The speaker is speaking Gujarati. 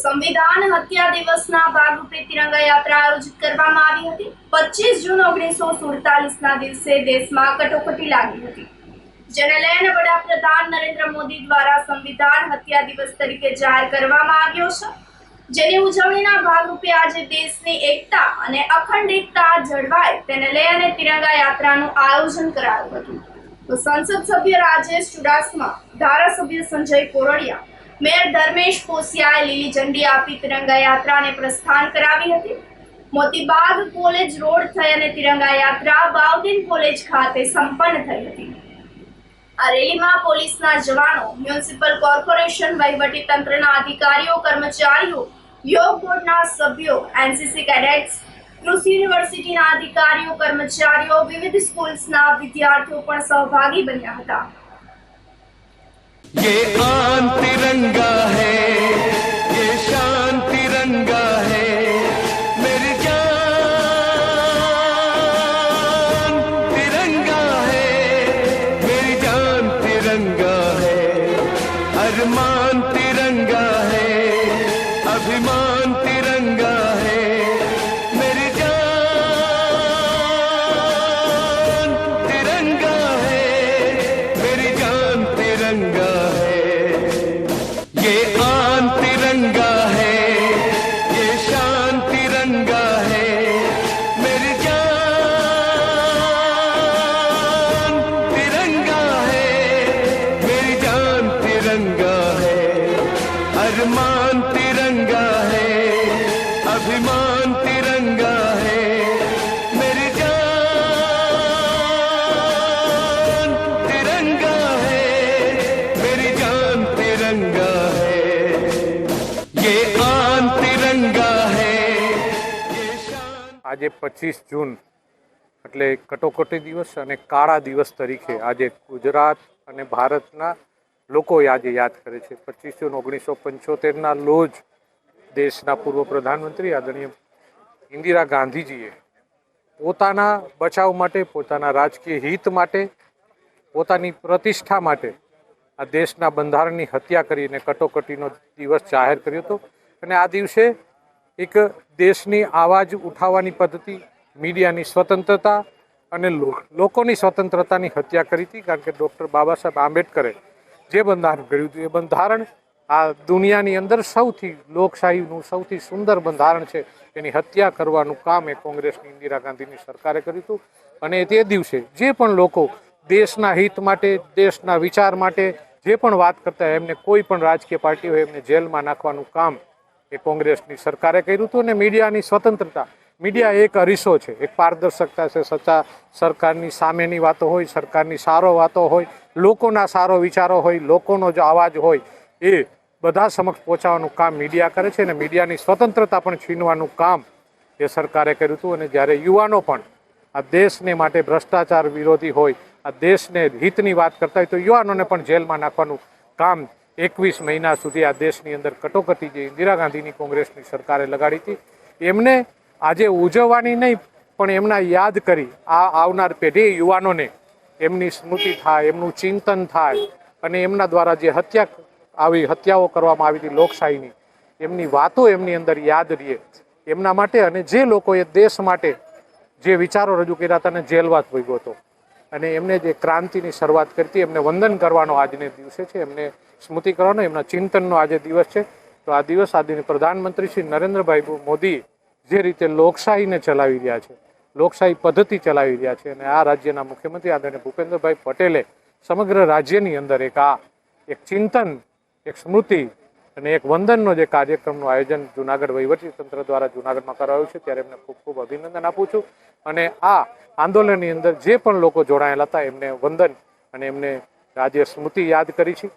સંવિધાન હત્યા દિવસના ભાગરૂપે તિરંગા યાત્રા આયોજિત કરવામાં આવી હતી. પચીસ જૂન ઓગણીસો સુડતાલીસના દિવસે દેશમાં કટોકટી લાગી હતી. જેને લઈને વડાપ્રધાન નરેન્દ્ર મોદી દ્વારા સંવિધાન હત્યા દિવસ તરીકે જાહેર કરવામાં આવ્યો છે. જેની ઉજવણીના ભાગરૂપે આજે દેશની એકતા અને અખંડિતતા જળવાય તેને લઈને તિરંગા યાત્રાનું આયોજન કરાયું હતું. તો સંસદ સભ્ય રાજેશ ચુડાસમા, ધારાસભ્ય સંજય કોરડિયા મેયર ધર્મેશ પોસિયાએ લીલી ઝંડી આપી તિરંગા યાત્રાને પ્રસ્થાન કરાવી હતી. મોતીબાગ કોલેજ રોડ થઈ અને તિરંગા યાત્રા બાવદીન કોલેજ ખાતે સંપન્ન થઈ હતી. આ રેલીમાં પોલીસના જવાનો, મ્યુનિસિપલ કોર્પોરેશન વહીવટી તંત્રના અધિકારીઓ, કર્મચારીઓ, યોગ બોર્ડના સભ્યો, એનસીસી કેડેટ્સ, કૃષિ યુનિવર્સિટીના અધિકારીઓ, કર્મચારીઓ, વિવિધ સ્કૂલ્સના વિદ્યાર્થીઓ પણ સહભાગી બન્યા હતા. अभिमान तिरंगा है, मेरी जान तिरंगा है, मेरी जान तिरंगा है। ये आन तिरंगा है, ये शान तिरंगा है, मेरी जान तिरंगा है, मेरी जान तिरंगा है। अरमान तिरंगा આજે પચીસ જૂન, એટલે કટોકટી દિવસ અને કાળા દિવસ તરીકે આજે ગુજરાત અને ભારતના લોકો આજે યાદ કરે છે. પચીસ જૂન ઓગણીસો પંચોતેરના લોજ દેશના પૂર્વ પ્રધાનમંત્રી આદરણીય ઇન્દિરા ગાંધીજીએ પોતાના બચાવ માટે, પોતાના રાજકીય હિત માટે, પોતાની પ્રતિષ્ઠા માટે આ દેશના બંધારણની હત્યા કરીને કટોકટીનો દિવસ જાહેર કર્યો હતો. અને આ દિવસે એક દેશની આવાજ ઉઠાવવાની પદ્ધતિ, મીડિયાની સ્વતંત્રતા અને લોકોની સ્વતંત્રતાની હત્યા કરી હતી, કારણ કે ડૉક્ટર બાબા સાહેબ આંબેડકરે જે બંધારણ કર્યું હતું, એ બંધારણ આ દુનિયાની અંદર સૌથી લોકશાહીનું સૌથી સુંદર બંધારણ છે, એની હત્યા કરવાનું કામ એ કોંગ્રેસની ઇન્દિરા ગાંધીની સરકારે કર્યું હતું. અને તે દિવસે જે પણ લોકો દેશના હિત માટે, દેશના વિચાર માટે જે પણ વાત કરતા એમને કોઈ પણ રાજકીય પાર્ટી હોય એમને જેલમાં નાખવાનું કામ એ કોંગ્રેસની સરકારે કર્યું હતું અને મીડિયાની સ્વતંત્રતા. મીડિયા એક અરીસો છે. એક પારદર્શકતા છે, સચ્ચા સરકારની સામેની વાતો હોય, સરકારની સારો વાતો હોય, લોકોના સારો વિચારો હોય, લોકોનો જો અવાજ હોય, એ બધા સમક્ષ પહોંચાડવાનું કામ મીડિયા કરે છે અને મીડિયાની સ્વતંત્રતા પણ છીનવાનું કામ એ સરકારે કર્યું હતું અને જ્યારે યુવાનો પણ આ દેશને માટે ભ્રષ્ટાચાર વિરોધી હોય, આ દેશને હિતની વાત કરતા હોય, તો યુવાનોને પણ જેલમાં નાખવાનું કામ એકવીસ મહિના સુધી આ દેશની અંદર કટોકટી જે ઇન્દિરા ગાંધીની કોંગ્રેસની સરકારે લગાડી હતી, એમને આજે ઉજવવાની નહીં, પણ એમના યાદ કરી આ આવનાર પેઢી યુવાનોને એમની સ્મૃતિ થાય, એમનું ચિંતન થાય અને એમના દ્વારા જે હત્યા આવી, હત્યાઓ કરવામાં આવી હતી લોકશાહીની, એમની વાતો એમની અંદર યાદ રહે એમના માટે અને જે લોકોએ દેશ માટે જે વિચારો રજૂ કર્યા હતા અને જેલવાસ ભોગ્યો હતો. અને એમને જે ક્રાંતિની શરૂઆત કરતી એમને વંદન કરવાનો આજને દિવસે છે, એમને સ્મૃતિ કરવાનો, એમના ચિંતનનો આજે દિવસ છે. તો આ દિવસ આજે પ્રધાનમંત્રી શ્રી નરેન્દ્રભાઈ મોદી જે રીતે લોકશાહીને ચલાવી રહ્યા છે, લોકશાહી પદ્ધતિ ચલાવી રહ્યા છે અને આ રાજ્યના મુખ્યમંત્રી આદરણીય ભૂપેન્દ્રભાઈ પટેલે સમગ્ર રાજ્યની અંદર એક આ, એક ચિંતન, એક સ્મૃતિ અને એક વંદનનો જે કાર્યક્રમનું આયોજન જુનાગઢ વહીવટી તંત્ર દ્વારા જુનાગઢમાં કરાયું છે, ત્યારે એમને ખૂબ ખૂબ અભિનંદન આપું છું. અને આ આંદોલનની અંદર જે પણ લોકો જોડાયેલા હતા, એમને વંદન અને એમને આજે સ્મૃતિ યાદ કરી છે.